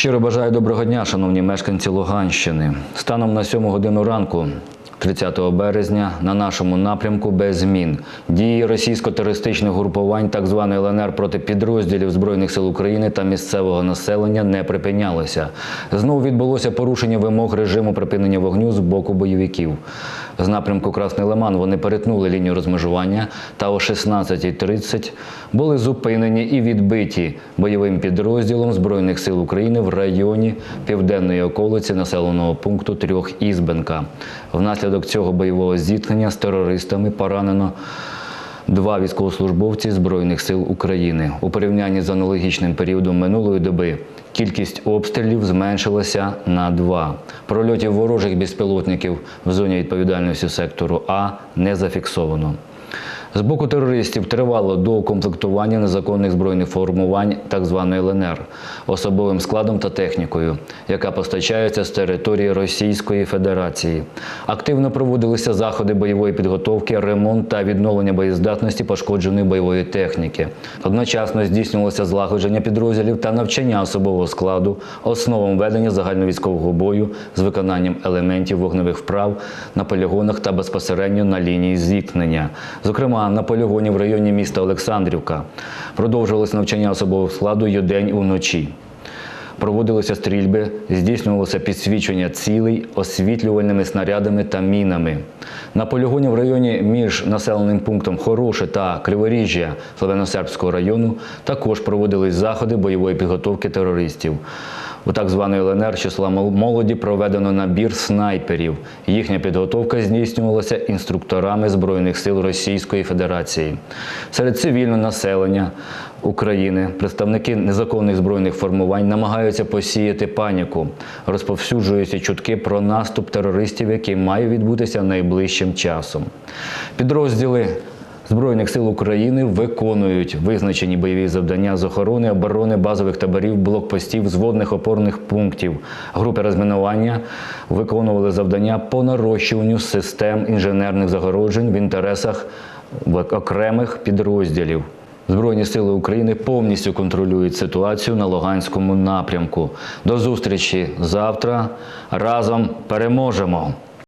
Щиро бажаю доброго дня, шановні мешканці Луганщини. Станом на 7 годину ранку. 30 березня на нашому напрямку без змін дії російсько-терористичних групувань, так званої ЛНР проти підрозділів збройних сил України та місцевого населення не припинялися. Знову відбулося порушення вимог режиму припинення вогню з боку бойовиків. З напрямку Красний Лиман вони перетнули лінію розмежування та о 16.30 були зупинені і відбиті бойовим підрозділом збройних сил України в районі південної околиці населеного пункту Трьох Ізбенка. Внаслідок цього бойового зіткнення з терористами поранено два військовослужбовці Збройних сил України. У порівнянні з аналогічним періодом минулої доби кількість обстрілів зменшилася на два. Прольотів ворожих безпілотників в зоні відповідальності сектору А не зафіксовано. З боку терористів тривало доукомплектування незаконних збройних формувань так званої ЛНР особовим складом та технікою, яка постачається з території Російської Федерації. Активно проводилися заходи бойової підготовки, ремонт та відновлення боєздатності пошкодженої бойової техніки. Одночасно здійснювалося злагодження підрозділів та навчання особового складу основам ведення загальновійськового бою з виконанням елементів вогневих вправ на полігонах та безпосередньо на лінії зіткнення. Зокрема, на полігоні в районі міста Олександрівка продовжувалось навчання особового складу й удень і вночі. Проводилися стрільби, здійснювалося підсвічування цілей освітлювальними снарядами та мінами. На полігоні в районі між населеним пунктом Хороше та Криворіжжя Славяно-Сербського району також проводились заходи бойової підготовки терористів. У так званої ЛНР числа мол- молоді проведено набір снайперів. Їхня підготовка здійснювалася інструкторами Збройних сил Російської Федерації. Серед цивільного населення України представники незаконних збройних формувань намагаються посіяти паніку, розповсюджуються чутки про наступ терористів, який має відбутися найближчим часом. Підрозділи Збройних сил України виконують визначені бойові завдання з охорони, оборони базових таборів, блокпостів, зводних опорних пунктів. Групи розмінування виконували завдання по нарощуванню систем інженерних загороджень в інтересах окремих підрозділів. Збройні сили України повністю контролюють ситуацію на Луганському напрямку. До зустрічі завтра. Разом переможемо!